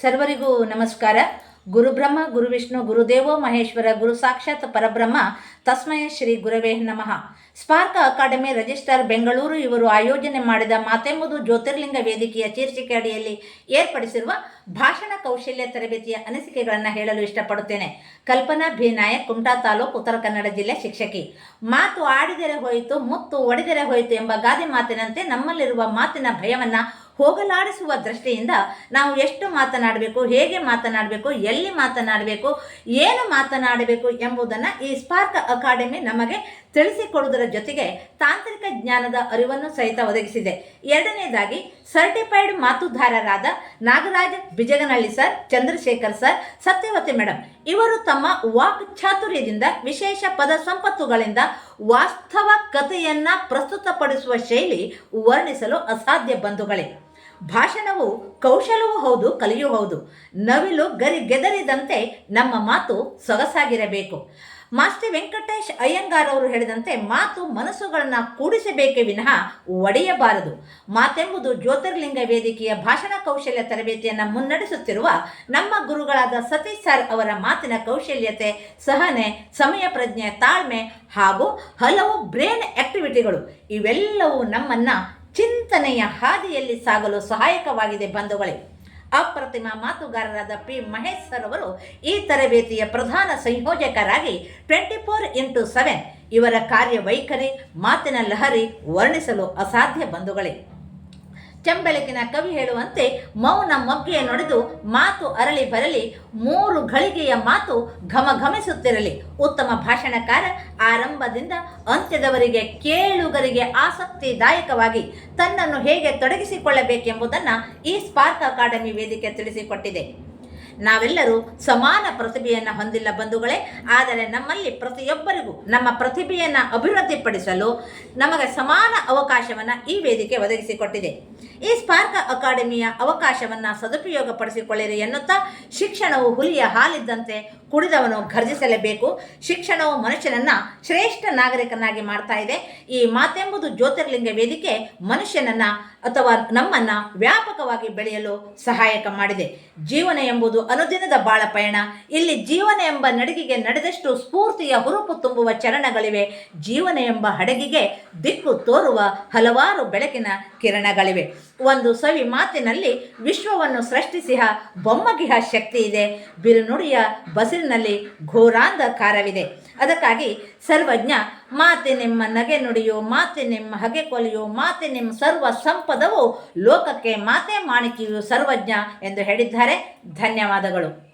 ಸರ್ವರಿಗೂ ನಮಸ್ಕಾರ. ಗುರುಬ್ರಹ್ಮ ಗುರುವಿಷ್ಣು ಗುರುದೇವೋ ಮಹೇಶ್ವರ ಗುರು ಸಾಕ್ಷಾತ್ ಪರಬ್ರಹ್ಮ ತಸ್ಮೈ ಶ್ರೀ ಗುರವೇ ನಮಃ. ಸ್ಪಾರ್ಕ್ ಅಕಾಡೆಮಿ ರಜಿಸ್ಟ್ರಾರ್ ಬೆಂಗಳೂರು ಇವರು ಆಯೋಜನೆ ಮಾಡಿದ ಮಾತೆಂಬುದು ಜ್ಯೋತಿರ್ಲಿಂಗ ವೇದಿಕೆಯ ಶೀರ್ಷಿಕೆ ಅಡಿಯಲ್ಲಿ ಏರ್ಪಡಿಸಿರುವ ಭಾಷಣ ಕೌಶಲ್ಯ ತರಬೇತಿಯ ಅನಿಸಿಕೆಗಳನ್ನು ಹೇಳಲು ಇಷ್ಟಪಡುತ್ತೇನೆ. ಕಲ್ಪನಾ ಭಿ ನಾಯಕ್, ಕುಮಟಾ ತಾಲೂಕು, ಉತ್ತರ ಕನ್ನಡ ಜಿಲ್ಲೆ ಶಿಕ್ಷಕಿ. ಮಾತು ಆಡಿದರೆ ಹೋಯಿತು, ಮುತ್ತು ಒಡೆದರೆ ಹೋಯಿತು ಎಂಬ ಗಾದೆ ಮಾತಿನಂತೆ ನಮ್ಮಲ್ಲಿರುವ ಮಾತಿನ ಭಯವನ್ನು ಹೋಗಲಾಡಿಸುವ ದೃಷ್ಟಿಯಿಂದ ನಾವು ಎಷ್ಟು ಮಾತನಾಡಬೇಕು, ಹೇಗೆ ಮಾತನಾಡಬೇಕು, ಎಲ್ಲಿ ಮಾತನಾಡಬೇಕು, ಏನು ಮಾತನಾಡಬೇಕು ಎಂಬುದನ್ನು ಈ ಸ್ಪಾರ್ಕ್ ಅಕಾಡೆಮಿ ನಮಗೆ ತಿಳಿಸಿಕೊಡುವುದರ ಜೊತೆಗೆ ತಾಂತ್ರಿಕ ಜ್ಞಾನದ ಅರಿವನ್ನು ಸಹಿತ ಒದಗಿಸಿದೆ. ಎರಡನೇದಾಗಿ certified ಮಾತುದಾರರಾದ Nagaraj Bijaganahalli sir Chandrashekar sir Satyavati madam ಇವರು ತಮ್ಮ ವಾಕ್ ಚಾತುರ್ಯದಿಂದ ವಿಶೇಷ ಪದ ಸಂಪತ್ತುಗಳಿಂದ ವಾಸ್ತವ ಕಥೆಯನ್ನ ಪ್ರಸ್ತುತಪಡಿಸುವ ಶೈಲಿ ವರ್ಣಿಸಲು ಅಸಾಧ್ಯ ಬಂಧುಗಳೇ. ಭಾಷಣವು ಕೌಶಲವೂ ಹೌದು, ಕಲಿಯೂ ಹೌದು. ನವಿಲು ಗರಿ ಗೆದರಿದಂತೆ ನಮ್ಮ ಮಾತು ಸೊಗಸಾಗಿರಬೇಕು. ಮಾಸ್ಟರ್ ವೆಂಕಟೇಶ್ ಅಯ್ಯಂಗಾರ್ ಅವರು ಹೇಳಿದಂತೆ ಮಾತು ಮನಸ್ಸುಗಳನ್ನು ಕೂಡಿಸಬೇಕೇ ವಿನಃ ಒಡೆಯಬಾರದು. ಮಾತೆಂಬುದು ಜ್ಯೋತಿರ್ಲಿಂಗ ವೇದಿಕೆಯ ಭಾಷಣ ಕೌಶಲ್ಯ ತರಬೇತಿಯನ್ನು ಮುನ್ನಡೆಸುತ್ತಿರುವ ನಮ್ಮ ಗುರುಗಳಾದ ಸತೀಶ್ ಸರ್ ಅವರ ಮಾತಿನ ಕೌಶಲ್ಯತೆ, ಸಹನೆ, ಸಮಯ ಪ್ರಜ್ಞೆ, ತಾಳ್ಮೆ ಹಾಗೂ ಹಲವು ಬ್ರೇನ್ ಆಕ್ಟಿವಿಟಿಗಳು ಇವೆಲ್ಲವೂ ನಮ್ಮನ್ನು ಚಿಂತನೆಯ ಹಾದಿಯಲ್ಲಿ ಸಾಗಲು ಸಹಾಯಕವಾಗಿದೆ ಬಂಧುಗಳೇ. ಅಪ್ರತಿಮ ಮಾತುಗಾರರಾದ ಪಿ ಮಹೇಶ್ ಸರ್ ಅವರು ಈ ತರಬೇತಿಯ ಪ್ರಧಾನ ಸಂಯೋಜಕರಾಗಿ ಟ್ವೆಂಟಿ ಫೋರ್ ಇಂಟು ಸೆವೆನ್ ಇವರ ಕಾರ್ಯವೈಖರಿ, ಮಾತಿನ ಲಹರಿ ವರ್ಣಿಸಲು ಅಸಾಧ್ಯ ಬಂಧುಗಳೇ. ಚೆಂಬೆಳಕಿನ ಕವಿ ಹೇಳುವಂತೆ ಮೌನ ಮೊಗ್ಗೆಯ ನಡೆದು ಮಾತು ಅರಳಿ ಬರಲಿ, ಮೂರು ಘಳಿಗೆಯ ಮಾತು ಘಮಘಮಿಸುತ್ತಿರಲಿ. ಉತ್ತಮ ಭಾಷಣಕಾರ ಆರಂಭದಿಂದ ಅಂತ್ಯದವರೆಗೆ ಕೇಳುಗರಿಗೆ ಆಸಕ್ತಿದಾಯಕವಾಗಿ ತನ್ನನ್ನು ಹೇಗೆ ತೊಡಗಿಸಿಕೊಳ್ಳಬೇಕೆಂಬುದನ್ನು ಈ ಸ್ಪಾರ್ಕ್ ಅಕಾಡೆಮಿ ವೇದಿಕೆ ತಿಳಿಸಿಕೊಟ್ಟಿದೆ. ನಾವೆಲ್ಲರೂ ಸಮಾನ ಪ್ರತಿಭೆಯನ್ನು ಹೊಂದಿಲ್ಲ ಬಂಧುಗಳೇ, ಆದರೆ ನಮ್ಮಲ್ಲಿ ಪ್ರತಿಯೊಬ್ಬರಿಗೂ ನಮ್ಮ ಪ್ರತಿಭೆಯನ್ನು ಅಭಿವೃದ್ಧಿಪಡಿಸಲು ನಮಗೆ ಸಮಾನ ಅವಕಾಶವನ್ನು ಈ ವೇದಿಕೆ ಒದಗಿಸಿಕೊಟ್ಟಿದೆ. ಈ ಸ್ಪಾರ್ಕ್ ಅಕಾಡೆಮಿಯ ಅವಕಾಶವನ್ನು ಸದುಪಯೋಗಪಡಿಸಿಕೊಳ್ಳಿರಿ ಎನ್ನುತ್ತಾ ಶಿಕ್ಷಣವು ಹುಲಿಯ ಹಾಲಿದ್ದಂತೆ ಕುಡಿದವನು ಘರ್ಜಿಸಲೇಬೇಕು. ಶಿಕ್ಷಣವು ಮನುಷ್ಯನನ್ನು ಶ್ರೇಷ್ಠ ನಾಗರಿಕನಾಗಿ ಮಾಡ್ತಾ ಇದೆ. ಈ ಮಾತೆಂಬುದು ಜ್ಯೋತಿರ್ಲಿಂಗ ವೇದಿಕೆ ಮನುಷ್ಯನನ್ನು ಅಥವಾ ನಮ್ಮನ್ನು ವ್ಯಾಪಕವಾಗಿ ಬೆಳೆಯಲು ಸಹಾಯಕ ಮಾಡಿದೆ. ಜೀವನ ಎಂಬುದು ಅನುದಿನದ ಬಾಳ ಪಯಣ. ಇಲ್ಲಿ ಜೀವನ ಎಂಬ ನಡಿಗೆಗೆ ನಡೆದಷ್ಟು ಸ್ಫೂರ್ತಿಯ ಹುರುಪು ತುಂಬುವ ಚರಣಗಳಿವೆ. ಜೀವನ ಎಂಬ ಹಡಗಿಗೆ ದಿಕ್ಕು ತೋರುವ ಹಲವಾರು ಬೆಳಕಿನ ಕಿರಣಗಳಿವೆ. ಒಂದು ಸವಿ ಮಾತಿನಲ್ಲಿ ವಿಶ್ವವನ್ನು ಸೃಷ್ಟಿಸಿಹ ಬೊಮ್ಮಗಿಹ ಶಕ್ತಿ ಇದೆ. ಬಿರುನುಡಿಯ ಬಸಿರಿನಲ್ಲಿ ಘೋರಾಂಧಕಾರವಿದೆ. ಅದಕ್ಕಾಗಿ ಸರ್ವಜ್ಞ, ಮಾತೆ ನಿಮ್ಮ ನಗೆ ನುಡಿಯೋ ಮಾತಿನೆಮ್ಮ ಹಗೆ ಕೊಲೆಯೋ ನಿಮ್ಮ ಸರ್ವ ಸಂಪದವು ಲೋಕಕ್ಕೆ ಮಾತೆ ಮಾಣಿಕೆಯು ಸರ್ವಜ್ಞ ಎಂದು ಹೇಳಿದ್ದಾರೆ. ಧನ್ಯವಾದಗಳು.